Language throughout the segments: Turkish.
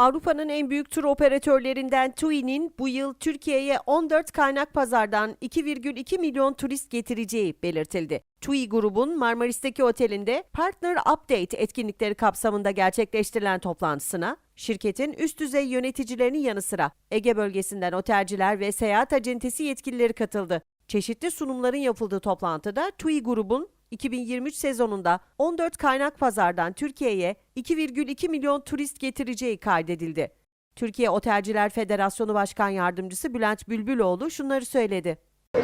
Avrupa'nın en büyük tur operatörlerinden TUI'nin bu yıl Türkiye'ye 14 kaynak pazardan 2,2 milyon turist getireceği belirtildi. TUI grubun Marmaris'teki otelinde Partner Update etkinlikleri kapsamında gerçekleştirilen toplantısına şirketin üst düzey yöneticilerinin yanı sıra Ege bölgesinden otelciler ve seyahat acentesi yetkilileri katıldı. Çeşitli sunumların yapıldığı toplantıda TUI grubun 2023 sezonunda 14 kaynak pazardan Türkiye'ye 2,2 milyon turist getireceği kaydedildi. Türkiye Otelciler Federasyonu Başkan Yardımcısı Bülent Bülbüloğlu şunları söyledi.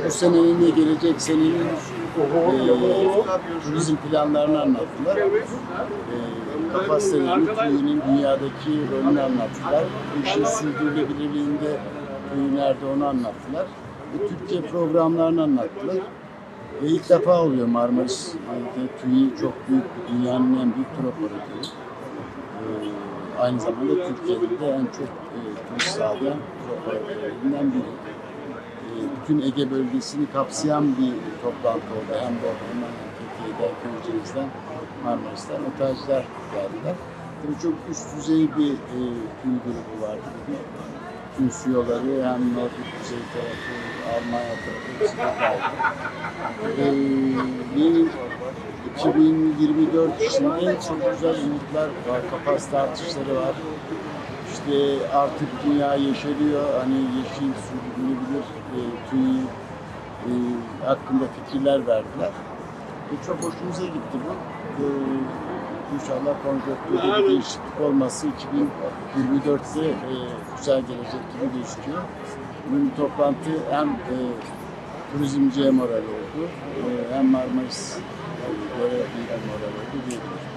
Bu senenin ve gelecek senenin e, turizm planlarını anlattılar. E, kapasitenin, TÜİ'nin dünyadaki rolünü anlattılar. Bu işin sürdürülebilirliğinde nerede onu anlattılar. Ve Türkiye programlarını anlattılar. Ve ilk defa oluyor Marmaris'te TÜİ çok büyük, dünyanın en büyük tur operatörü. E, aynı zamanda Türkiye'de de en çok e, turist sağlayan tur operatörlerinden biri e, bütün Ege bölgesini kapsayan bir toplantı oldu. Hem Bodrum'dan hem Fethiye'den, Köyceğiz'den, Marmaris'ten otelciler geldiler. Tabii çok üst düzey bir e, tüm grubu vardı. Tüm CEO'ları hem Nordik Kuzey tarafı, Almanya tarafı. E, bir 2024 içinde çok güzel umutlar var, kapasite artışları var. İşte artık dünya yeşeriyor. Hani yeşil sürdürülebilir e, tüy e, hakkında fikirler verdiler. E, çok hoşumuza gitti bu. E, inşallah konjonktürde bir değişiklik olması 2024'te e, güzel gelecek gibi gözüküyor. Bugün toplantı hem e, turizmciye moral oldu, e, hem Marmaris e, göre bir moral oldu diyebilirim.